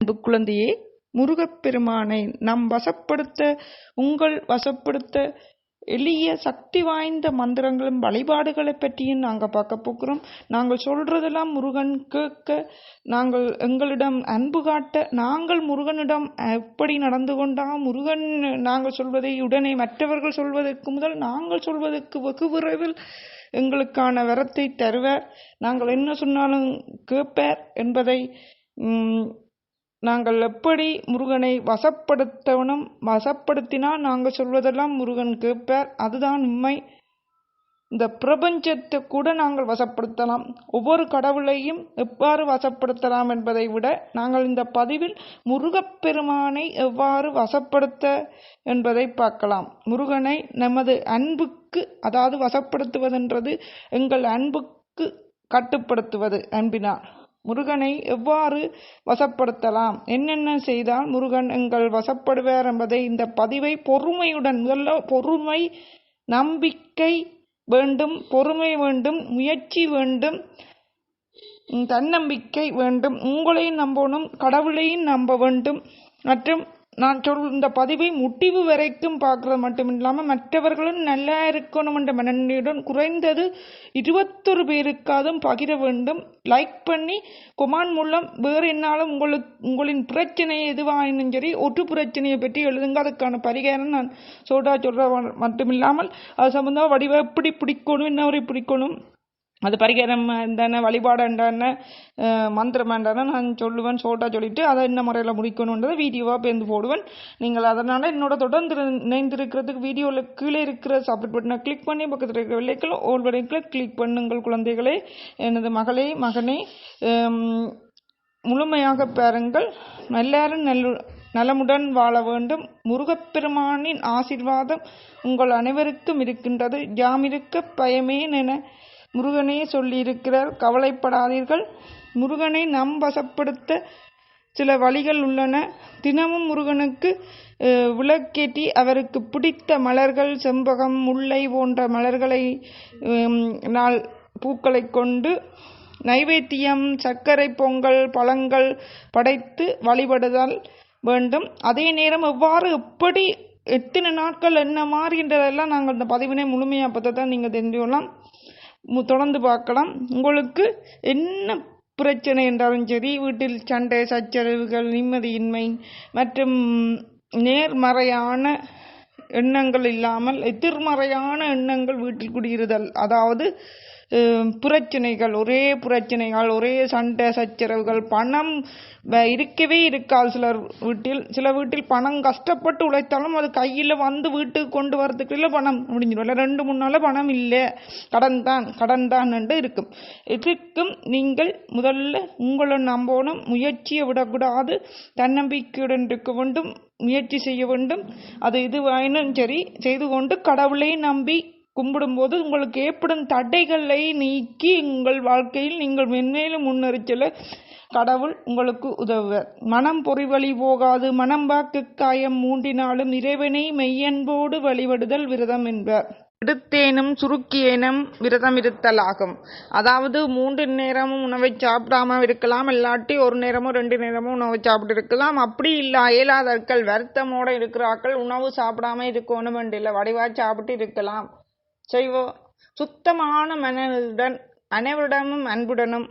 அன்பு குழந்தையே முருகப்பெருமானை நம் வசப்படுத்த உங்கள் வசப்படுத்த எளிய சக்தி வாய்ந்த மந்திரங்களும் வழிபாடுகளை பற்றியும் நாங்கள் பார்க்க போகிறோம். நாங்கள் சொல்றதெல்லாம் முருகன் கேட்க நாங்கள் எங்களிடம் அன்பு காட்ட நாங்கள் முருகனிடம் எப்படி நடந்து கொண்டா முருகன் நாங்கள் சொல்வதை உடனே மற்றவர்கள் சொல்வதற்கு முதல் நாங்கள் சொல்வதற்கு வெகு விரைவில் எங்களுக்கான வரத்தை தருவார். நாங்கள் என்ன சொன்னாலும் கேட்பார் என்பதை நாங்கள் எப்படி முருகனை வசப்படுத்தணும்? வசப்படுத்தினால் நாங்கள் சொல்வதெல்லாம் முருகன் கேட்பார். அதுதான் உண்மை. இந்த பிரபஞ்சத்தை கூட நாங்கள் வசப்படுத்தலாம். ஒவ்வொரு கடவுளையும் எவ்வாறு வசப்படுத்தலாம் என்பதை விட நாங்கள் இந்த பதிவில் முருகப்பெருமானை எவ்வாறு வசப்படுத்த என்பதை பார்க்கலாம். முருகனை நமது அன்புக்கு அதாவது வசப்படுத்துவதென்றது எங்கள் அன்புக்கு கட்டுப்படுத்துவது. அன்பினால். முருகனை எவ்வாறு வசப்படுத்தலாம்? என்னென்ன செய்தால் முருகன் எங்கள் வசப்படுவார் என்பதை இந்த பதிவை பொறுமையுடன் முதல்ல பொறுமை நம்பிக்கை வேண்டும் பொறுமை வேண்டும் முயற்சி வேண்டும் தன்னம்பிக்கை வேண்டும் உங்களையும் நம்பணும் கடவுளையும் நம்ப வேண்டும் மற்றும் நான் சொல் இந்த பதிவை முடிவு வரைக்கும் பார்க்கறது மட்டும் இல்லாமல் மற்றவர்களும் நல்லா இருக்கணும் என்ற மனநிலையுடன் குறைந்தது இருபத்தொரு பேருக்காதும் பகிர வேண்டும். லைக் பண்ணி கொமான் மூலம் வேறு என்னாலும் உங்களுக்கு உங்களின் பிரச்சனை எதுவாயினும் சரி ஒட்டு பிரச்சனையை பற்றி எழுதுங்க. அதுக்கான பரிகாரம் நான் சோடா சொல்ற மட்டுமில்லாமல் அது சம்மந்தமாக வடிவம் எப்படி பிடிக்கணும் என்ன பிடிக்கணும்? அது பரிகாரம் என்னென்ன வழிபாடு என்னென்ன மந்திரம் என்னென்ன நான் சொல்லுவேன் சோட்டா சொல்லிட்டு அதை என்ன முறையில் முடிக்கணுன்றதை வீடியோவாக பேர்ந்து போடுவேன். நீங்கள் அதனால் என்னோட தொடர்ந்து இணைந்திருக்கிறதுக்கு வீடியோவில் கீழே இருக்கிற சப்மிட் பட்டனை கிளிக் பண்ணி பக்கத்தில் இருக்கிற விலைக்கில் ஓல் வரைக்கும் கிளிக் பண்ணுங்கள் குழந்தைகளே. எனது மகளே மகனே முழுமையாக பாருங்கள். எல்லாரும் நல்ல நலமுடன் வாழ வேண்டும். முருகப்பெருமானின் ஆசீர்வாதம் உங்கள் அனைவருக்கும் இருக்கின்றது. யாமிருக்க பயமேன் என முருகனே சொல்லியிருக்கிறார். கவலைப்படாதீர்கள். முருகனை நம் வசப்படுத்த சில வழிகள் உள்ளன. தினமும் முருகனுக்கு விளக்கேற்றி அவருக்கு பிடித்த மலர்கள் செம்பகம் முல்லை போன்ற மலர்களை நாள் பூக்களை கொண்டு நைவேத்தியம் சர்க்கரை பொங்கல் பழங்கள் படைத்து வழிபடுதல் வேண்டும். அதே நேரம் எவ்வாறு எப்படி எத்தனை நாட்கள் என்ன மாறுகின்றதெல்லாம் நாங்கள் இந்த பதிவினை முழுமையாக பார்த்தா தான் நீங்கள் தெரிஞ்சுக்கலாம். தொடர்ந்து பார்க்கலாம். உங்களுக்கு என்ன பிரச்சனை என்றாலும் சரி வீட்டில் சண்டை சச்சரவுகள் நிம்மதியின்மை மற்றும் நேர்மறையான எண்ணங்கள் இல்லாமல் எதிர்மறையான எண்ணங்கள் வீட்டில் குடியிருதல். அதாவது அஹ், பிரச்சனைகள் ஒரே பிரச்சனைகள் ஒரே சண்டை சச்சரவுகள் பணம் வ- இருக்கவே இருக்காது. சிலர் வீட்டில் சில வீட்டில் பணம் கஷ்டப்பட்டு உழைத்தாலும் அது கையில் வந்து வீட்டுக்கு கொண்டு வரதுக்குள்ள பணம் முடிஞ்சிடும். இல்லை ரெண்டு மூணு நாளில் பணம் இல்லை. கடன் தான் கடன் தான் என்று இருக்கும். இதுக்கும் நீங்கள் முதல்ல உங்களை நம்பணும் முயற்சியை விடக்கூடாது. தன்னம்பிக்கையுடன் இருக்க வேண்டும் முயற்சி செய்ய வேண்டும். அது இதுவாயினும் சரி செய்து கொண்டு கடவுளை நம்பி கும்பிடும்போது உங்களுக்கு ஏற்படும் தடைகளை நீக்கி உங்கள் வாழ்க்கையில் நீங்கள் மென்மேலும் முன்னேறிச் செல்ல கடவுள் உங்களுக்கு உதவுவர். மனம் பொறிவழி போகாது மனம் வாக்கு காயம் மூண்டினாலும் இறைவனை மெய்யன்போடு வழிபடுதல் விரதம் என்பார். எடுத்தேனும் சுருக்கியேனும் விரதம் இருத்தலாகும். அதாவது மூன்று நேரமும் உணவை சாப்பிடாம இருக்கலாம் இல்லாட்டி ஒரு நேரமும் ரெண்டு நேரமும் உணவை சாப்பிட்டு இருக்கலாம். அப்படி இல்லை இயலாதார்கள் வருத்தமோட இருக்கிறார்கள். உணவு சாப்பிடாம இருக்கணும் இல்லை வடிவா சாப்பிட்டு இருக்கலாம். செய்வோம் சுத்தமான மனதுடன் அனைவரிடமும் அன்புடனும்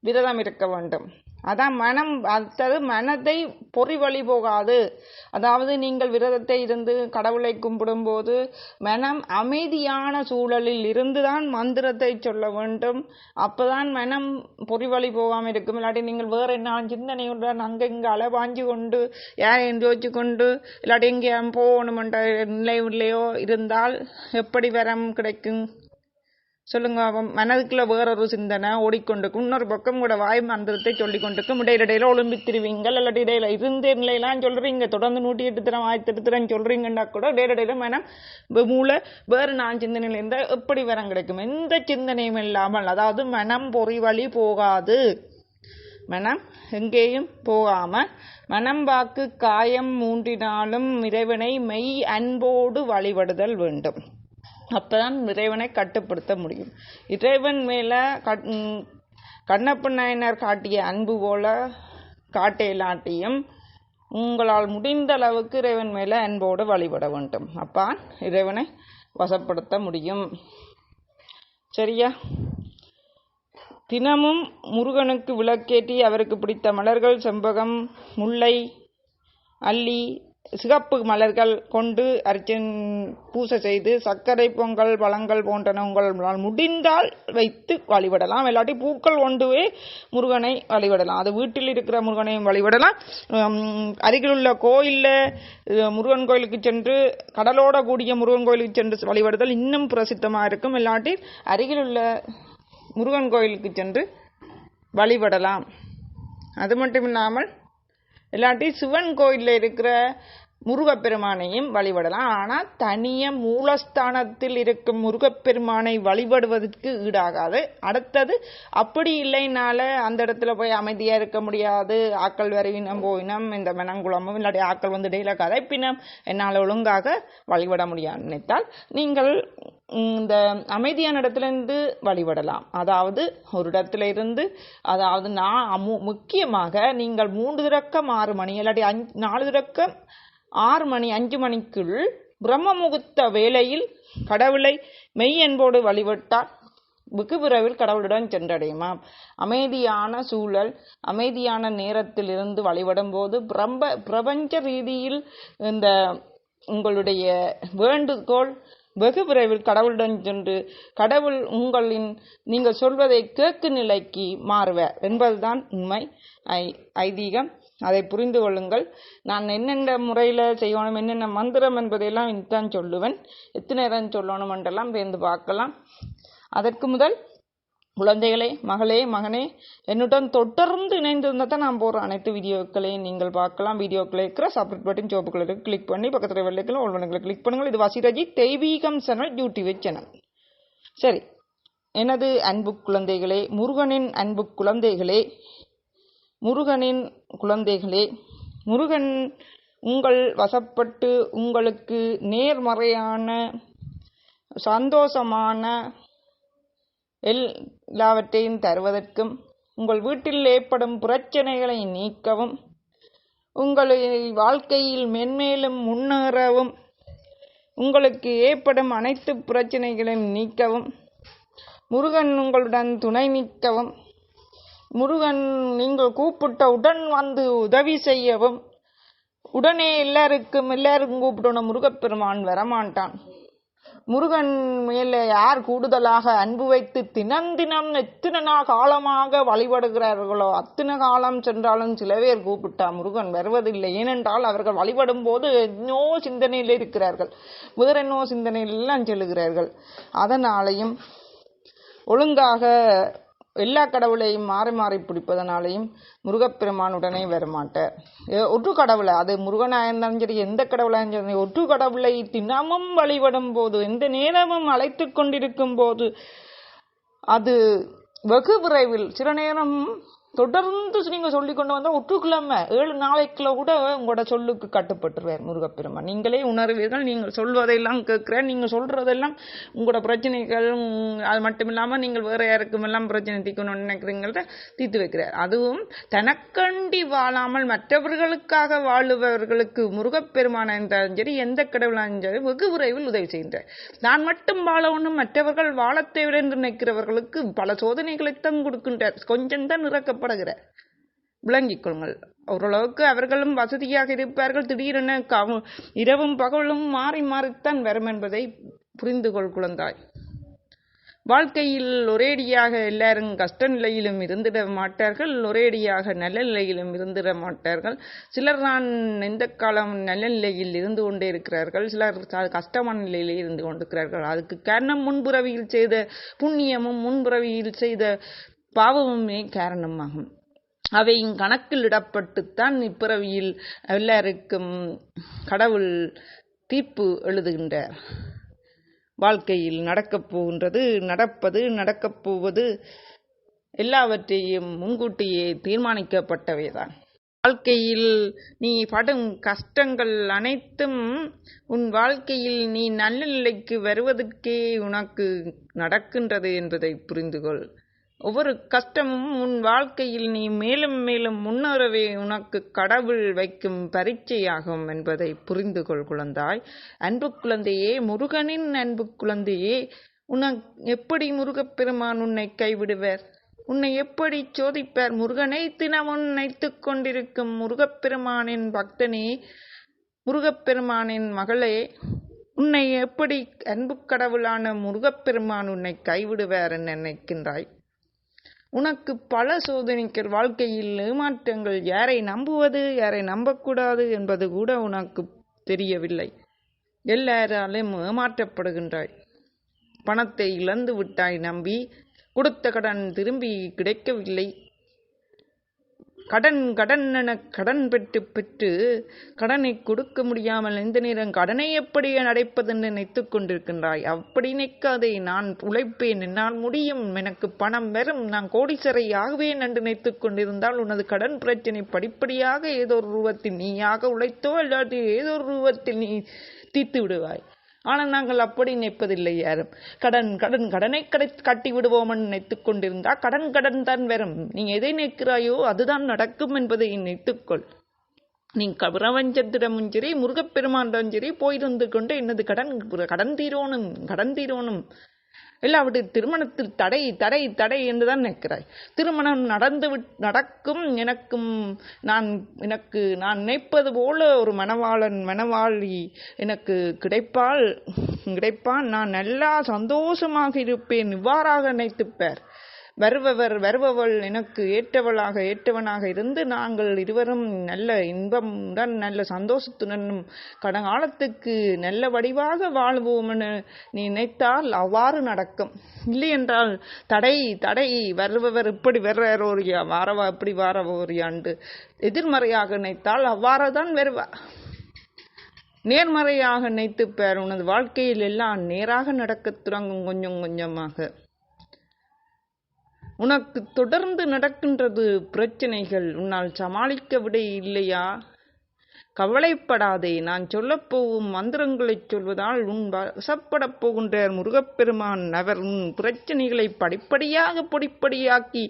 விரதம் இருக்க வேண்டும். அதான் மனம் அடுத்தது மனதை பொறி வழி போகாது. அதாவது நீங்கள் விரதத்தை இருந்து கடவுளை கும்பிடும்போது மனம் அமைதியான சூழலில் இருந்துதான் மந்திரத்தை சொல்ல வேண்டும். அப்போதான் மனம் பொறி வழி போகாமல் இருக்கும். இல்லாட்டி நீங்கள் வேறு என்ன சிந்தனையுடன் அங்கே இங்கே அலபாஞ்சு கொண்டு யாரையும் யோசிச்சு கொண்டு இல்லாட்டி எங்கேயும் போகணுமென்ற நிலையிலையோ இருந்தால் எப்படி வரம் கிடைக்கும்? சொல்லுங்க அவன் மனதுக்குள்ள வேறொரு சிந்தனை ஓடிக்கொண்டிருக்கும். இன்னொரு பக்கம் கூட வாய் மந்திரத்தை சொல்லிக்கொண்டிருக்கும். இடையில இடையில ஒளிம்பி திருவீங்கள் இல்லாட்டி இடையில இருந்த நிலையெல்லாம் சொல்றீங்க. தொடர்ந்து நூற்றி எட்டு தரம் ஆயிரத்தி எட்டு திறம் சொல்றீங்கன்னா கூட இடையில மனம் மூளை வேறு நான் சிந்தனையில் இருந்தால் எப்படி வரம் கிடைக்கும்? எந்த சிந்தனையும் இல்லாமல் அதாவது மனம் பொறி வழி போகாது. மனம் எங்கேயும் போகாமல் மனம் வாக்கு காயம் மூன்றினாலும் இறைவனை மெய் அன்போடு வழிபடுதல் வேண்டும். அப்பதான் இறைவனை கட்டுப்படுத்த முடியும். இறைவன் மேல கட்- கண்ணப்ப நாயனார் காட்டிய அன்பு போல காட்டையிலாட்டியும் உங்களால் முடிந்த அளவுக்கு இறைவன் மேலே அன்போடு வழிபட வேண்டும். அப்பா இறைவனை வசப்படுத்த முடியும். சரியா? தினமும் முருகனுக்கு விளக்கேற்றி அவருக்கு பிடித்த மலர்கள் செம்பகம் முல்லை அல்லி சிகப்பு மலர்கள் கொண்டு அர்ச்சன் பூசை செய்து சர்க்கரை பொங்கல் பழங்கள் போன்றன உங்களால் முடிந்தால் வைத்து வழிபடலாம். இல்லாட்டி பூக்கள் கொண்டுவே முருகனை வழிபடலாம். அது வீட்டில் இருக்கிற முருகனையும் வழிபடலாம். அருகில் அருகிலுள்ள கோயிலில் முருகன் கோயிலுக்கு சென்று கடலோட கூடிய முருகன் கோயிலுக்கு சென்று வழிபடுதல் இன்னும் பிரசித்தமாக இருக்கும். இல்லாட்டி அருகிலுள்ள முருகன் கோயிலுக்கு சென்று வழிபடலாம். அது மட்டும் இல்லாமல் இல்லாட்டி சிவன் கோயிலில் இருக்கிற முருகப்பெருமானையும் வழிபடலாம். ஆனால் தனிய மூலஸ்தானத்தில் இருக்கும் முருகப்பெருமானை வழிபடுவதற்கு ஈடாகாது. அடுத்தது அப்படி இல்லைனால அந்த இடத்துல போய் அமைதியாக இருக்க முடியாது. ஆக்கள் வரைவினம் போயினம் இந்த மெனங்குளமும் இல்லாட்டி ஆக்கள் வந்து இடையில கதைப்பினம் என்னால் ஒழுங்காக வழிபட முடியாது நினைத்தால் நீங்கள் இந்த அமைதியான இடத்துல இருந்து வழிபடலாம். அதாவது ஒரு இடத்துல இருந்து அதாவது நான் முக்கியமாக நீங்கள் மூன்று திறக்கம் ஆறு மணி இல்லாட்டி அஞ்சு நாலு திறக்கம் ஆறு மணி அஞ்சு மணிக்குள் பிரம்ம முகூர்த்த வேளையில் கடவுளை மெய் என்போடு வழிபட்டால் வெகு விரைவில் கடவுளுடன் சென்றடையுமாம். அமைதியான சூழல் அமைதியான நேரத்தில் இருந்து வழிபடும் போது பிரம்ப பிரபஞ்ச ரீதியில் இந்த உங்களுடைய வேண்டுகோள் வெகு விரைவில் கடவுளுடன் சென்று கடவுள் உங்களின் நீங்கள் சொல்வதை கேட்கும் நிலைக்கு மாறுவர் என்பதுதான் உண்மை ஐ ஐதீகம். அதை புரிந்து கொள்ளுங்கள். நான் என்னென்ன முறையில் செய்யணும் என்னென்ன மந்திரம் என்பதையெல்லாம் இதுதான் சொல்லுவேன். எத்தனை நேரம் சொல்லணும் என்றெல்லாம் வேந்து பார்க்கலாம். அதற்கு முதல் குழந்தைகளே மகளே மகனே என்னுடன் தொடர்ந்து இணைந்திருந்தால் தான் நான் போகிற அனைத்து வீடியோக்களையும் நீங்கள் பார்க்கலாம். வீடியோக்களை இருக்கிற சப்ரேட் பட்டன் சோப்புகளை கிளிக் பண்ணி பக்கத்தில் வெள்ளைக்கில் ஒல்வனங்களை கிளிக் பண்ணுங்கள். இது வசிரஜி தெய்வீகம் சேனல் யூடியூப் சேனல் சரி எனது அன்பு குழந்தைகளே முருகனின் அன்பு குழந்தைகளே முருகனின் குழந்தைகளே முருகன் உங்கள் வசப்பட்டு உங்களுக்கு நேர்மறையான சந்தோஷமான எல்லாவற்றையும் தருவதற்கும் உங்கள் வீட்டில் ஏற்படும் பிரச்சனைகளை நீக்கவும் உங்களை வாழ்க்கையில் மென்மேலும் முன்னேறவும் உங்களுக்கு ஏற்படும் அனைத்து பிரச்சனைகளையும் நீக்கவும் முருகன் உங்களுடன் துணை நிற்கவும் முருகன் நீங்கள் கூப்பிட்ட உடன் வந்து உதவி செய்யவும். உடனே எல்லாருக்கும் எல்லாருக்கும் கூப்பிட்டோன முருகப்பெருமான் வரமாட்டான். முருகன் மேலே யார் கூடுதலாக அன்பு வைத்து தினம் தினம் எத்தனை நாள் காலமாக வழிபடுகிறார்களோ அத்தனை காலம் சென்றாலும் சில பேர் கூப்பிட்டா முருகன் வருவதில்லை. ஏனென்றால் அவர்கள் வழிபடும் போது என்னோ சிந்தனையில் இருக்கிறார்கள். வேற என்னோ சிந்தனையில் எல்லாம் செல்லுகிறார்கள். அதனாலையும் ஒழுங்காக எல்லா கடவுளையும் மாறி மாறி பிடிப்பதனாலையும் முருகப்பெருமானுடனே வரமாட்டார். ஏ, ஒற்று கடவுளை அது முருகனாக இருந்தாலும் சரி எந்த கடவுளாக இருந்தாலும் சரி ஒற்று கடவுளை தினமும் வழிபடும் போது எந்த நேரமும் அழைத்து கொண்டிருக்கும் போது அது வெகு விரைவில் சில நேரம் தொடர்ந்து நீங்க சொல்லி கொண்டு வந்தா ஒற்றுக்கிழமை ஏழு நாளைக்குள்ள கூட உங்களோட சொல்லுக்கு கட்டுப்பட்டுருவார் முருகப்பெருமான். நீங்களே உணர்வீர்கள் நீங்கள் சொல்வதையெல்லாம் கேட்கிறேன். நீங்க சொல்றதெல்லாம் உங்களோட பிரச்சனைகள் அது மட்டும் இல்லாம நீங்கள் வேற யாருக்கும் எல்லாம் பிரச்சனை தீர்க்கணும்னு நினைக்கிறீங்கள தீர்த்து வைக்கிறார். அதுவும் தனக்கண்டி வாழாமல் மற்றவர்களுக்காக வாழுபவர்களுக்கு முருகப்பெருமான இருந்தாலும் சரி எந்த கடவுளாக சரி வெகு விரைவில் உதவி செய்கின்றார். நான் மட்டும் வாழ மற்றவர்கள் வாழ தேவை என்று நினைக்கிறவர்களுக்கு பல சோதனைகளைத்தான் கொடுக்கின்றார். கொஞ்சம் தான் இறக்கப்படுகிறார் விளங்கிக் கொள்ளுங்கள். ஓரளவுக்கு அவர்களும் வசதியாக இருப்பார்கள். திடீரென காவு இரவும் பகலும் மாறி மாறித்தான் வரும் என்பதை புரிந்து கொள் குழந்தாய். வாழ்க்கையில் ஒரேடியாக எல்லாரும் கஷ்ட நிலையிலும் இருந்திட மாட்டார்கள். ஒரேடியாக நல்ல நிலையிலும் இருந்திட மாட்டார்கள். சிலர் தான் எந்த காலம் நல்ல நிலையில் இருந்து கொண்டே இருக்கிறார்கள். சிலர் கஷ்டமான நிலையிலே இருந்து கொண்டிருக்கிறார்கள். அதுக்கு காரணம் முன்புறவியில் செய்த புண்ணியமும் முன்புறவியில் செய்த பாவமுமே காரணமாகும். அவை கணக்கில் இடப்பட்டுத்தான் இப்பிறவியில் எல்லாருக்கும் கடவுள் தீர்ப்பு எழுதுகின்றார் வாழ்க்கையில் நடக்கப் போகின்றது. நடப்பது நடக்கப் போவது எல்லாவற்றையும் முன்கூட்டியே தீர்மானிக்கப்பட்டவைதான். வாழ்க்கையில் நீ படும் கஷ்டங்கள் அனைத்தும் உன் வாழ்க்கையில் நீ நல்ல நிலைக்கு வருவதற்கே உனக்கு நடக்கின்றது என்பதை புரிந்துகொள். ஒவ்வொரு கஷ்டமும் உன் வாழ்க்கையில் நீ மேலும் மேலும் முன்னேறவே உனக்கு கடவுள் வைக்கும் பரீட்சையாகும் என்பதை புரிந்து கொள் குழந்தாய். அன்பு குழந்தையே முருகனின் அன்பு குழந்தையே உனக்கு எப்படி முருகப்பெருமான் உன்னை கைவிடுவர்? உன்னை எப்படி சோதிப்பார்? முருகனை தினமும் நினைத்து கொண்டிருக்கும் முருகப்பெருமானின் பக்தனே முருகப்பெருமானின் மகளே உன்னை எப்படி அன்பு கடவுளான முருகப்பெருமான் உன்னை கைவிடுவார் என நினைக்கின்றாய். உனக்கு பல சோதனைகள் வாழ்க்கையில் ஏமாற்றங்கள் யாரை நம்புவது யாரை நம்பக்கூடாது என்பது கூட உனக்கு தெரியவில்லை. எல்லாராலும் ஏமாற்றப்படுகின்றாய். பணத்தை இழந்து விட்டாய் நம்பி கொடுத்த கடன் திரும்பி கிடைக்கவில்லை. கடன் கடன் என கடன் பெற்று பெற்று கடனை கொடுக்க முடியாமல் இந்த நேரம் கடனை எப்படி அடைப்பதென்று நினைத்து கொண்டிருக்கின்றாய்? அப்படி நிற்காதே நான் உழைப்பேன் என்னால் முடியும் எனக்கு பணம் வரும் நான் கோடிசரை ஆகுவேன் என்று நினைத்துக் கொண்டிருந்தால் உனது கடன் பிரச்சனை படிப்படியாக ஏதோ ஒரு ரூபத்தில் நீயாக உழைத்தோ இல்லாட்டி ஏதோ ஒரு ரூபத்தில் நீ தீர்த்து விடுவாய். ஆனால் நாங்கள் அப்படி நினைப்பதில்லை யாரும். கடன் கடன் கடனை கடை கட்டி விடுவோம் நினைத்து கொண்டிருந்தா கடன் கடன் தான் வரும். நீ எதை நினைக்கிறாயோ அதுதான் நடக்கும் என்பதை நினைத்துக்கொள். நீ பிரபஞ்சத்திடமும் சரி முருகப்பெருமானிடம் சரி போயிருந்து கொண்டு என்னது கடன் கடன் தீரோனும் கடன் தீரோனும். இல்லாவிட்டு திருமணத்தில் தடை தடை தடை என்றுதான் நினைக்கிறாய். திருமணம் நடந்து நடக்கும் எனக்கும் நான் எனக்கு நான் நினைப்பது போல ஒரு மணவாளன் மணவாளி எனக்கு கிடைப்பால் கிடைப்பான். நான் நல்லா சந்தோஷமாக இருப்பேன். இவ்வாறாக நினைத்துப்பார். வருபவர் வருபவள் எனக்கு ஏற்றவளாக ஏற்றவனாக இருந்து நாங்கள் இருவரும் நல்ல இன்பமுடன் நல்ல சந்தோஷத்துடனும் கடங்காலத்துக்கு நல்ல வடிவாக வாழ்வோம் என நீ நினைத்தால் அவ்வாறு நடக்கும். இல்லை என்றால் தடை தடை வருபவர் இப்படி வர்றோரியா வாரவா இப்படி வாரவோரியாண்டு எதிர்மறையாக நினைத்தால் அவ்வாறு தான் வருவா நேர்மறையாக நினைத்து பேர் உனது வாழ்க்கையில் எல்லாம் நேராக நடக்கத் தொடங்கும் கொஞ்சம் கொஞ்சமாக. உனக்கு தொடர்ந்து நடக்கின்றது பிரச்சனைகள். உன்னால் சமாளிக்க விட இல்லையா? கவலைப்படாதே. நான் சொல்லப்போகும் மந்திரங்களைச் சொல்வதால் உன் வசப்படப் போகின்ற முருகப்பெருமான். அவர் உன் பிரச்சனைகளை படிப்படியாக பொடிப்படியாக்கி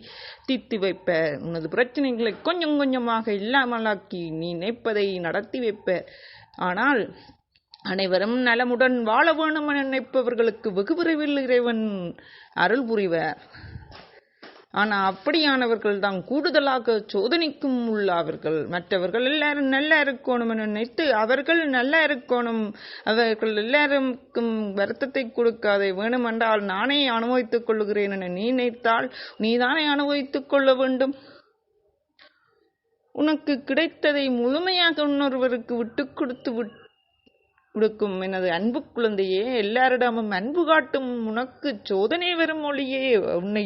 தீர்த்து வைப்ப உனது பிரச்சனைகளை கொஞ்சம் கொஞ்சமாக இல்லாமலாக்கி நீ நினைப்பதை நடத்தி வைப்ப ஆனால் அனைவரும் நலமுடன் வாழ வேணும் என நினைப்பவர்களுக்கு வெகு விரைவில் இறைவன் அருள் புரிவார். ஆனால் அப்படியானவர்கள் தான் கூடுதலாக சோதனைக்கும் உள்ளாவர்கள். மற்றவர்கள் எல்லாரும் நல்லா இருக்கணும் என நினைத்து அவர்கள் நல்லா இருக்கணும். அவர்கள் எல்லாருக்கும் வருத்தத்தை கொடுக்காதே வேணுமென்றால் நானே அனுபவித்துக் கொள்ளுகிறேன் என நீ நினைத்தால் நீதானே அனுபவித்துக் கொள்ள வேண்டும். உனக்கு கிடைத்ததை முழுமையாக இன்னொருவருக்கு விட்டு கொடுத்து விட்டு கொடுக்கும் எனது அன்பு குழந்தையே எல்லாரிடமும் அன்பு காட்டும் உனக்கு சோதனை வரும் மொழியே. உன்னை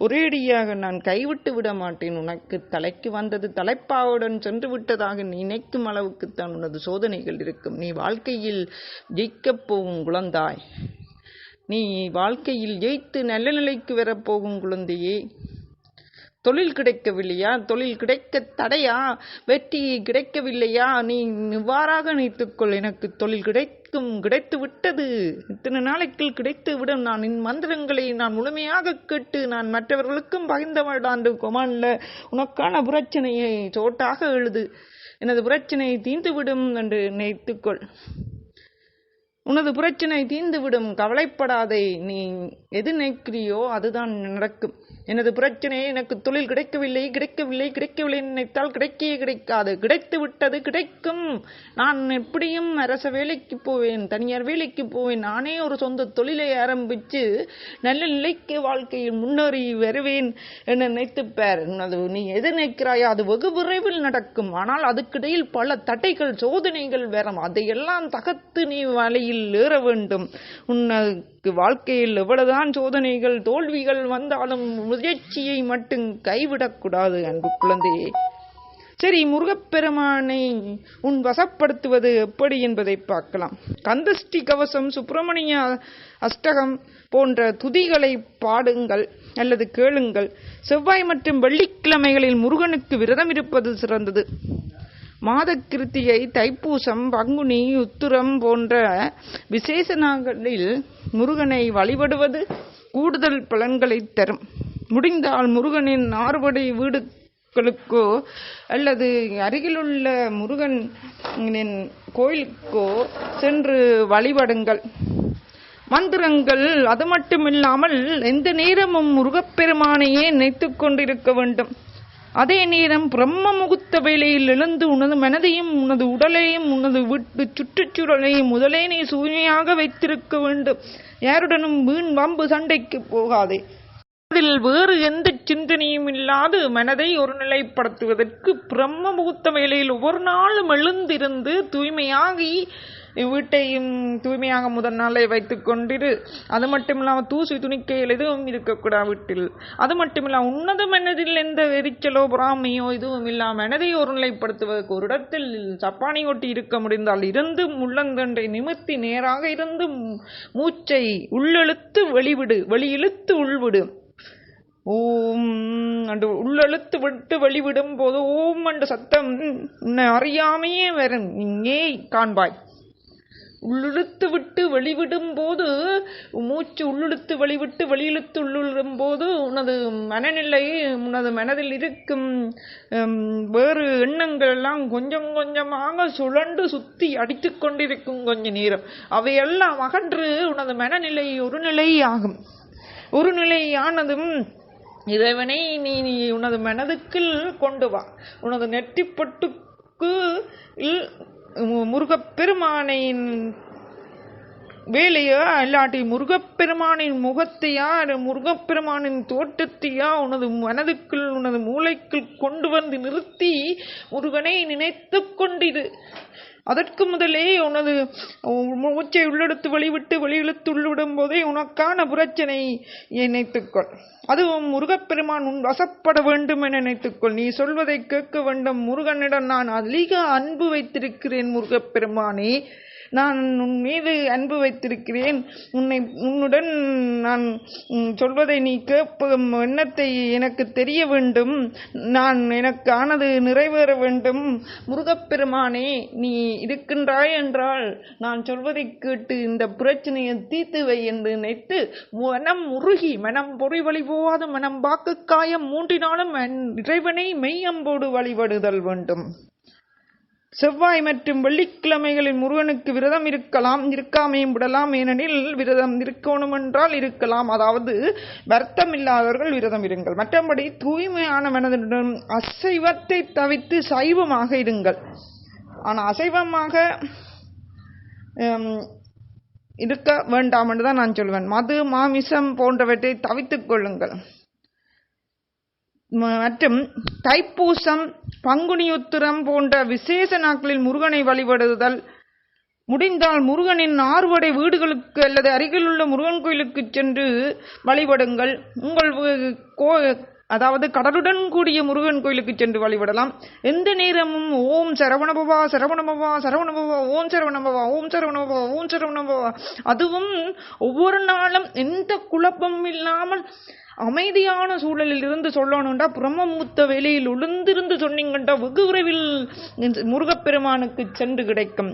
ஒரேடியாக நான் கைவிட்டு விட மாட்டேன். உனக்கு தலைக்கு வந்தது தலைப்பாவுடன் சென்று விட்டதாக நினைக்கும் அளவுக்குத்தான் உனது சோதனைகள் இருக்கும். நீ வாழ்க்கையில் ஜெயிக்கப் போகும் குழந்தாய். நீ வாழ்க்கையில் ஜெயித்து நல்ல நிலைக்கு வரப்போகும் குழந்தையே. தொழில் கிடைக்கவில்லையா? தொழில் கிடைக்க தடையா? வெற்றி கிடைக்கவில்லையா? நீ இவ்வாறாக நினைத்துக்கொள். எனக்கு தொழில் கிடைக்கும் கிடைத்து விட்டது இத்தனை நாளைக்கு கிடைத்து விடும் நான் என் மந்திரங்களை நான் முழுமையாக கேட்டு நான் மற்றவர்களுக்கும் பகிர்ந்தவளாண்டு கொமான்ல உனக்கான பிரச்சனையை சோட்டாக எழுது. எனது பிரச்சனை தீந்துவிடும் என்று நினைத்துக்கொள். உனது பிரச்சனை தீர்ந்துவிடும் கவலைப்படாதே. நீ எது நினைக்கிறியோ அதுதான் நடக்கும். எனது பிரச்சனை எனக்கு தொழில் கிடைக்கவில்லை கிடைக்கவில்லை கிடைக்கவில்லை. நினைத்தால் கிடைக்கவே கிடைக்காது. கிடைத்து விட்டது கிடைக்கும். நான் எப்படியும் அரச வேலைக்கு போவேன் தனியார் வேலைக்கு போவேன். நானே ஒரு சொந்த தொழிலை ஆரம்பித்து நல்ல நிலைக்கு வாழ்க்கையில் முன்னேறி வருவேன் என நினைத்துப்பார் அது நீ எது நினைக்கிறாயோ அது வெகு விரைவில் நடக்கும். ஆனால் அதுக்கிடையில் பல தடைகள் சோதனைகள் வரும். அதையெல்லாம் தகர்த்து நீ வலையில் ஏற வேண்டும். உன்னை உனக்கு வாழ்க்கையில் எவ்வளவுதான் சோதனைகள் தோல்விகள் வந்தாலும் முயற்சியை மட்டும் கைவிடக்கூடாது அன்பு குழந்தையே. சரி முருகப்பெருமானை உன் வசப்படுத்துவது எப்படி என்பதை பார்க்கலாம். கந்தஷ்டி கவசம் சுப்பிரமணிய அஷ்டகம் போன்ற துதிகளை பாடுங்கள் அல்லது கேளுங்கள். செவ்வாய் மற்றும் வெள்ளிக்கிழமைகளில் முருகனுக்கு விரதம் இருப்பது சிறந்தது. மாத தைப்பூசம் பங்குனி உத்திரம் போன்ற விசேஷ நாட்களில் முருகனை வழிபடுவது கூடுதல் பலன்களை தரும். முடிந்தால் முருகனின் ஆறுபடை வீடுகளுக்கோ அல்லது அருகிலுள்ள முருகன் கோயிலுக்கோ சென்று வழிபடுங்கள். மந்திரங்கள் அது மட்டுமில்லாமல் எந்த நேரமும் முருகப்பெருமானையே நினைத்து கொண்டிருக்க வேண்டும். அதே நேரம் பிரம்ம முகூர்த்த வேளையில் எழுந்து உனது மனதையும் உனது உடலையும் உனது வீட்டு சுற்றுச்சூழலையும் முதலே நீ தூய்மையாக வைத்திருக்க வேண்டும். யாருடனும் வீண் வம்பு சண்டைக்கு போகாதே. அதில் வேறு எந்த சிந்தனையும் இல்லாது மனதை ஒருநிலைப்படுத்துவதற்கு பிரம்ம முகூர்த்த வேளையில் ஒவ்வொரு நாளும் எழுந்திருந்து தூய்மையாகி வீட்டையும் தூய்மையாக முதல் நாளே வைத்து கொண்டிரு. அது மட்டும் இல்லாமல் தூசி துணிக்கையில் எதுவும் இருக்கக்கூடாது வீட்டில் அது மட்டும் இல்லாமல் உன்னத மனதில் எந்த எரிச்சலோ பொறாமையோ எதுவும் இல்லாமல் மனதை ஒருநிலைப்படுத்துவதற்கு ஒரு இடத்தில் சப்பானி ஒட்டி இருக்க முடிந்தால் இருந்து முள்ளந்தண்டை நிமிர்த்தி நேராக இருந்து மூச்சை உள்ளெழுத்து வெளிவிடு. வெளியிழுத்து உள்விடு. ஓம் அண்டு உள்ளெழுத்து விட்டு வெளிவிடும் போது ஓம் அண்டு சத்தம் உன்னை அறியாமையே வரும். இங்கே காண்பாய். உள்ளிழுத்து விட்டு வெளிவிடும் போது மூச்சு உள்ளிழுத்து வெளிவிட்டு வெளியிழுத்து உள்ளிடும் போது உனது மனநிலை உனது மனதில் இருக்கும் வேறு எண்ணங்கள் எல்லாம் கொஞ்சம் கொஞ்சமாக சுழண்டு சுத்தி அடித்து கொண்டிருக்கும் கொஞ்ச நேரம். அவையெல்லாம் அகன்று உனது மனநிலை ஒரு நிலை ஆகும் ஒரு நிலையானதும் இறைவனை நீ நீ உனது மனதுக்குள் கொண்டு வா. உனது நெற்றிப்பட்டுக்கு முருகப்பெருமானின் வேலையா? இல்லாட்டி முருகப்பெருமானின் முகத்தையா முருகப்பெருமானின் தோட்டத்தையா உனது மனதுக்குள் உனது மூளைக்குள் கொண்டு வந்து நிறுத்தி முருகனை நினைத்து கொண்டிரு. அதற்கு முதலே உனது மூச்சை உள்ளெடுத்து வெளிவிட்டு வெளியிழுத்து உள்ளிடும் போதே உனக்கான புரட்சனை நினைத்துக்கொள். அதுவும் முருகப்பெருமான் உன் வசப்பட வேண்டும் என நினைத்துக்கொள். நீ சொல்வதை கேட்க வேண்டும். முருகனிடம் நான் அதிக அன்பு வைத்திருக்கிறேன் முருகப்பெருமானே. நான் உன் மீது அன்பு வைத்திருக்கிறேன். உன்னை உன்னுடன் நான் சொல்வதை நீ கேட்பும். எண்ணத்தை எனக்கு தெரிய வேண்டும். நான் எனக்கு ஆனது நிறைவேற வேண்டும். முருகப்பெருமானே நீ இருக்கின்றாய் என்றால் நான் சொல்வதை கேட்டு இந்த பிரச்சனையை தீர்த்து வை என்று நினைத்து மனம் உருகி மனம் பொறி வழி போகாத மனம் வாக்கு காயம் மூன்றினாலும் இறைவனை மெய்யம்போடு வழிபடுதல் வேண்டும். செவ்வாய் மற்றும் வெள்ளிக்கிழமைகளில் முருகனுக்கு விரதம் இருக்கலாம் இருக்காமையும் விடலாம். ஏனெனில் விரதம் இருக்கணுமென்றால் இருக்கலாம். அதாவது வருத்தம் இல்லாதவர்கள் விரதம் இருங்கள். மற்றபடி தூய்மையான மனதுடன் அசைவத்தை தவிர்த்து சைவமாக இருங்கள். ஆனால் அசைவமாக இருக்க வேண்டாம் என்று தான் நான் சொல்வேன். மது மாமிசம் போன்றவற்றை தவித்துக் கொள்ளுங்கள். மற்றும் தைப்பூசம் பங்குனியுத்திரம் போன்ற விசேஷ நாட்களில் முருகனை வழிபடுதல். முடிந்தால் முருகனின் ஆறுவடை வீடுகளுக்கு அல்லது அருகிலுள்ள முருகன் கோயிலுக்கு சென்று வழிபடுங்கள். உங்கள் கோ அதாவது கடலுடன் கூடிய முருகன் கோயிலுக்கு சென்று வழிபடலாம். எந்த நேரமும் ஓம் சரவணபவா சரவணபவா சரவணபவா ஓம் சரவணபவா ஓம் சரவணபவா ஓம் சரவணபவா. அதுவும் ஒவ்வொரு நாளும் எந்த குழப்பமும் இல்லாமல் அமைதியான சூழலில் இருந்து சொல்லணும்டா பிரம்மமுத்த வேலையில் உளுந்திருந்து சொன்னீங்கண்டா வெகு விரைவில் முருகப்பெருமானுக்கு சென்று கிடைக்கும்.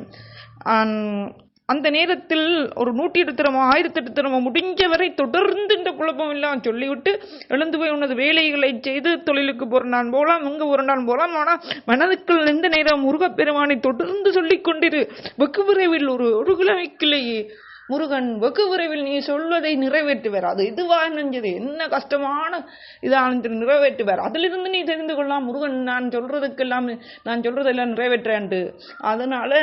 அந்த நேரத்தில் ஒரு நூற்றி எட்டு திறமோ ஆயிரத்தி எட்டு திறமோ முடிஞ்ச வரை தொடர்ந்து இந்த குழப்பம் எல்லாம் சொல்லிவிட்டு எழுந்து போய் உனது வேலைகளை செய்து தொழிலுக்கு போற நான் போகலாம் இங்கு ஒரு போகலாம் ஆனால் மனதுக்குள் எந்த நேரம் முருகப்பெருமானை தொடர்ந்து சொல்லிக் கொண்டிரு வெகு விரைவில் ஒரு ஒரு கிழமைக்கிலேயே முருகன் வெகு விரைவில் நீ சொல்வதை நிறைவேற்றுவார். அது இதுவா நெஞ்சது? என்ன கஷ்டமான இதான நிறைவேற்றுவார். அதிலிருந்து நீ தெரிந்து கொள்ளலாம். முருகன் நான் சொல்றதுக்கெல்லாம் நான் சொல்றதெல்லாம் நிறைவேற்றேன்ட்டு அதனால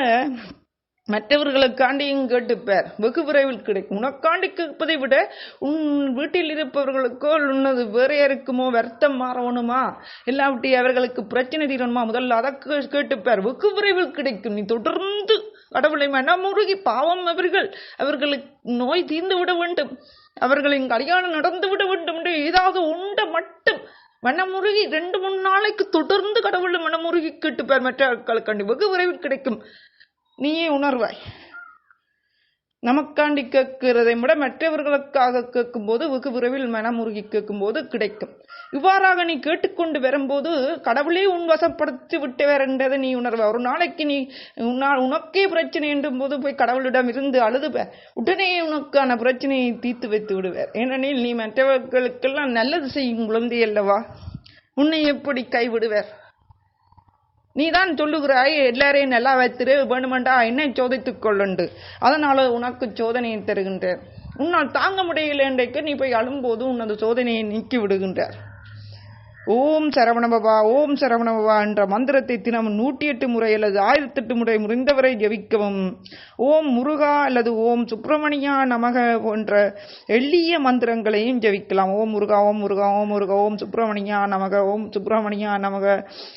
மற்றவர்களுக்காண்டியும் கேட்டுப்பார். வெகு விரைவில் கிடைக்கும். உனக்காண்டி கேட்பதை விட உன் வீட்டில் இருப்பவர்களுக்கோ உன்னது வேற யாருக்குமோ வருத்தம் மாறவணுமா இல்லாவிட்டி அவர்களுக்கு பிரச்சனை தீரணுமா? முதல்ல அதை கேட்டுப்பார். வெகு விரைவில் கிடைக்கும். நீ தொடர்ந்து கடவுளை மனமுருகி பாவம் அவர்கள் அவர்களுக்கு நோய் தீர்ந்து விட வேண்டும். அவர்களின் கல்யாணம் நடந்து விட வேண்டும் என்று ஏதாவது உண்ட மட்டும் மனமுருகி ரெண்டு மூணு நாளைக்கு தொடர்ந்து கடவுளை மனமுருகி கேட்டுப்பார் மற்றவர்களுக்காண்டி வெகு விரைவில் கிடைக்கும். நீயே உணர்வாய். நமக்காண்டி கேட்கிறதை விட மற்றவர்களுக்காக கேட்கும்போது வெகு விரைவில் மனமுருகி கேட்கும்போது கிடைக்கும். இவ்வாறாக நீ கேட்டுக்கொண்டு வரும்போது கடவுளே உன் வசப்படுத்தி விட்டவர் என்றதை நீ உணர்வ. ஒரு நாளைக்கு நீ உன்னால் உனக்கே பிரச்சனை என்றும் போது போய் கடவுளிடம் இருந்து அழுதுப உடனே உனக்கான பிரச்சனையை தீர்த்து வைத்து விடுவார். ஏனெனில் நீ மற்றவர்களுக்கெல்லாம் நல்லது செய்யும் குழந்தை அல்லவா? உன்னை எப்படி கைவிடுவர்? நீதான் சொல்லுகிறாய் எல்லாரையும் நல்லா வைத்திரு வேணுமெண்டா என்னை சோதித்துக் கொள்ளுண்டு. அதனால உனக்கு சோதனையை தருகின்றார் உன்னால் தாங்க முடியல என்றைக்கு நீ போய் அழும்போது உனது சோதனையை நீக்கி விடுகின்றார். ஓம் சரவணபவா ஓம் சரவணபவா என்ற மந்திரத்தை தினம் நூற்றி எட்டு முறை அல்லது ஆயிரத்தி எட்டு முறை முறிந்தவரை ஜபிக்கவும். ஓம் முருகா அல்லது ஓம் சுப்பிரமணியா நமக போன்ற எளிய மந்திரங்களையும் ஜபிக்கலாம். ஓம் முருகா ஓம் முருகா ஓம் முருகா ஓம் சுப்பிரமணியா நமக ஓம் சுப்பிரமணியா நமக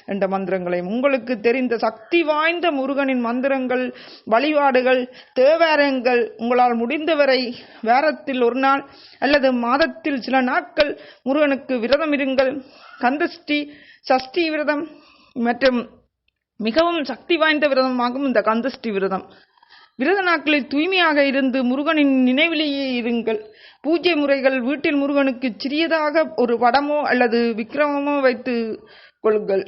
என்ற மந்திரங்களையும். உங்களுக்கு தெரிந்த சக்தி வாய்ந்த முருகனின் மந்திரங்கள் வழிபாடுகள் தேவாரங்கள் உங்களால் முடிந்தவரை வேரத்தில் ஒரு நாள் அல்லது மாதத்தில் சில நாட்கள் முருகனுக்கு விரதம் இருங்கள். கந்தஷ்டி சஷ்டி விரதம் மற்றும் மிகவும் சக்தி வாய்ந்த விரதமாகும் இந்த கந்தஷ்டி விரதம். விரத நாட்களில் தூய்மையாக இருந்து முருகனின் நினைவிலேயே இருங்கள். பூஜை முறைகள் வீட்டில் முருகனுக்கு சிறியதாக ஒரு படமோ அல்லது விக்கிரமமோ வைத்து கொள்ளுங்கள்.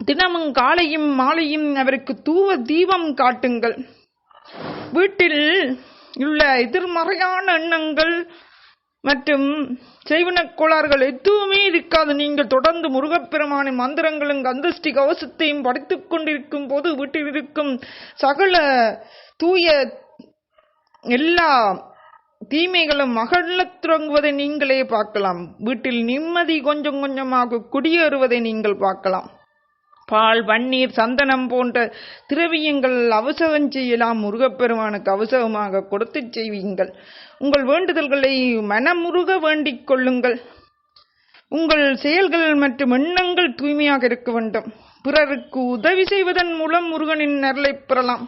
தினமும் காலையும் மாலையும் அவருக்கு தூவ தீபம் காட்டுங்கள். வீட்டில் உள்ள எதிர்மறையான எண்ணங்கள் மற்றும் செய்வன கோளாறுகள் எதுவுமே இருக்காது. நீங்கள் தொடர்ந்து முருகப்பெருமானை மந்திரங்களும் கந்தஷ்டி கவசத்தையும் படித்துக் கொண்டிருக்கும் போது வீட்டில் இருக்கும் சகல தூய எல்லா தீமைகளும் மகளத் தொடங்குவதை நீங்களே பார்க்கலாம். வீட்டில் நிம்மதி கொஞ்சம் கொஞ்சமாக குடியேறுவதை நீங்கள் பார்க்கலாம். பால் வண்ணீர் சந்தனம் போன்ற திரவியங்கள் அவசரம் செய்யலாம். முருகப்பெருமானுக்கு அவசரமாக கொடுத்து செய்வீங்கள். உங்கள் வேண்டுதல்களை மனமுருக வேண்டிக் கொள்ளுங்கள். உங்கள் செயல்கள் மற்றும் எண்ணங்கள் தூய்மையாக இருக்க வேண்டும். பிறருக்கு உதவி செய்வதன் மூலம் முருகனின் அருளை பெறலாம்.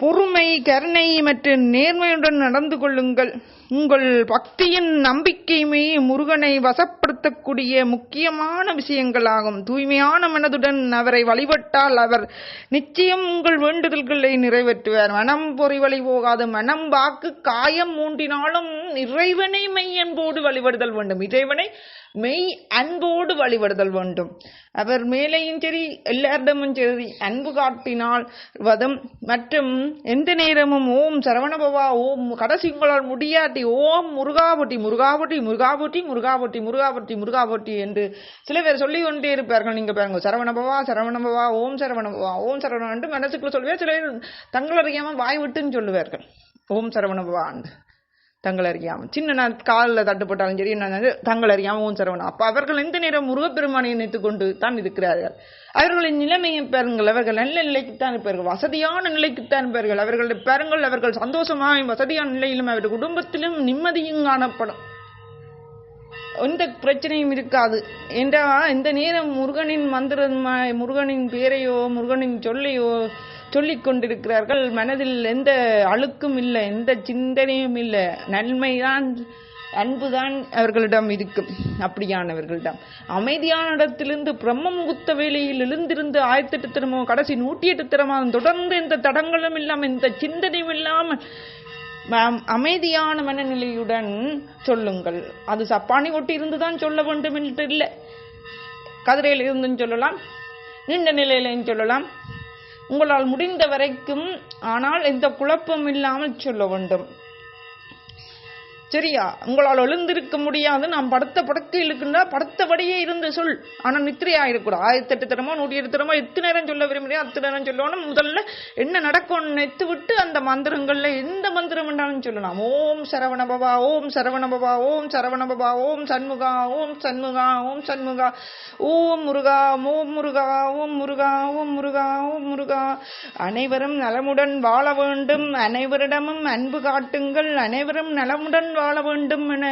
பொறுமை கருணை மற்றும் நேர்மையுடன் நடந்து கொள்ளுங்கள். உங்கள் பக்தியின் நம்பிக்கையுமே முருகனை வசப்படுத்தக்கூடிய முக்கியமான விஷயங்களாகும். தூய்மையான மனதுடன் அவரை வழிபட்டால் அவர் நிச்சயம் உங்கள் வேண்டுதல்களை நிறைவேற்றுவார். மனம் பொறிவழி போகாது. மனம் வாக்கு காயம் மூண்டினாலும் இறைவனை மெய் அன்போடு வழிபடுதல் வேண்டும். இறைவனை மெய் அன்போடு வழிபடுதல் வேண்டும். அவர் மேலேயும் சரி எல்லாரிடமும் சரி அன்பு காட்டினால் வதம். மற்றும் எந்த நேரமும் ஓம் சரவணபவா ஓம் கடைசி உங்களால் முடியாட்டி ஓம் முருகாபட்டி முருகாபொட்டி முருகாபொட்டி முருகாபட்டி முருகாபட்டி முருகாபட்டி என்று சில பேர் சொல்லி கொண்டே இருப்பார்கள். நீங்க பாருங்க சரவணபவா சரவணபவா ஓம் சரவணபவா ஓம் சரவணன் என்று மனசுக்குள்ள சொல்லுவார் சில பேர் தங்கள் அறியாமல் வாய் விட்டுன்னு சொல்லுவார்கள். ஓம் சரவணபவா தங்கள் அறியாமல் சின்ன நான் காலில் தட்டுப்பட்டாலும் சரி நான் தங்கள் அறியாமல் ஓம் சரவணன் அப்போ அவர்கள் எந்த நேரம் முருகப்பெருமானை நினைத்து கொண்டு தான் இருக்கிறார்கள்? அவர்களின் நிலைமையை பாருங்கள். அவர்கள் நல்ல நிலைக்குத்தான் இருப்பார்கள். வசதியான நிலைக்குத்தான் இருப்பார்கள். அவர்களுடைய பாருங்கள் அவர்கள் சந்தோஷமாக வசதியான நிலையிலும் அவருடைய குடும்பத்திலும் நிம்மதியும் காணப்படும். எந்த பிரச்சனையும் இருக்காது. என்றா இந்த நேரம் முருகனின் மந்திரம் முருகனின் பேரையோ முருகனின் சொல்லையோ சொல்லிக் கொண்டிருக்கிறார்கள் மனதில் எந்த அழுக்கும் இல்லை எந்த சிந்தனையும் இல்லை. நன்மைதான் அன்புதான் அவர்களிடம் இருக்கும். அப்படியானவர்களிடம் அமைதியான இடத்திலிருந்து பிரம்ம முகூர்த்த வேலையில் எழுந்திருந்து ஆயிரத்தி எட்டு திறமோ கடைசி நூற்றி எட்டு திறமாதம் தொடர்ந்து எந்த தடங்களும் இல்லாமல் எந்த சிந்தனையும் இல்லாமல் அமைதியான மனநிலையுடன் சொல்லுங்கள். அது சப்பானி ஒட்டி இருந்துதான் சொல்ல வேண்டும் என்று இல்லை கதிரையில் இருந்தும் சொல்லலாம். நீண்ட நிலையிலையும் சொல்லலாம். உங்களால் முடிந்த வரைக்கும் ஆனால் எந்த குழப்பம் இல்லாமல் சொல்ல வேண்டும். சரியா? உங்களால் எழுந்திருக்க முடியாது. நாம் படுத்த படுக்கையில் இருக்கின்றா படுத்தபடியே இருந்து சொல். ஆனால் நித்திரை ஆயிடக்கூடாது ஆயிரத்தி எட்டு தரமோ நூற்றி எட்டு தரமோ எத்தனை நேரம் சொல்ல விரும்புகிறேன் அத்தனை நேரம் சொல்லணும் முதல்ல என்ன நடக்கும் நினைத்து விட்டு அந்த மந்திரங்களில் எந்த மந்திரம் வேண்டாலும் சொல்லலாம். ஓம் சரவணபவா ஓம் சரவணபவா ஓம் சரவணபவா ஓம் சண்முகா ஓம் சண்முகா ஓம் சண்முகா. ஓம் முருகா ஓம் முருகா ஓம் முருகா ஓம் முருகா ஓம் முருகா. அனைவரும் நலமுடன் வாழ வேண்டும். அனைவரிடமும் அன்பு காட்டுங்கள். அனைவரும் நலமுடன் வாழ வேண்டும் என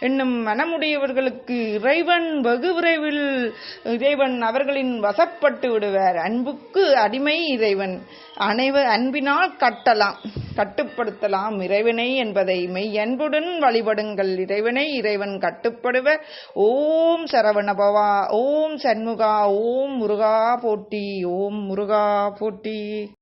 என்னும் மனமுடையவர்களுக்கு இறைவன் வெகு விரைவில் இறைவன் அவர்களின் வசப்பட்டு விடுவார். அன்புக்கு அடிமை இறைவன். அனைவர் அன்பினால் கட்டலாம் கட்டுப்படுத்தலாம் இறைவனை என்பதை மெய் அன்புடன் வழிபடுங்கள். இறைவனை இறைவன் கட்டுப்படுவ. ஓம் சரவணபவா ஓம் சண்முகா ஓம் முருகா போட்டி ஓம் முருகா போட்டி.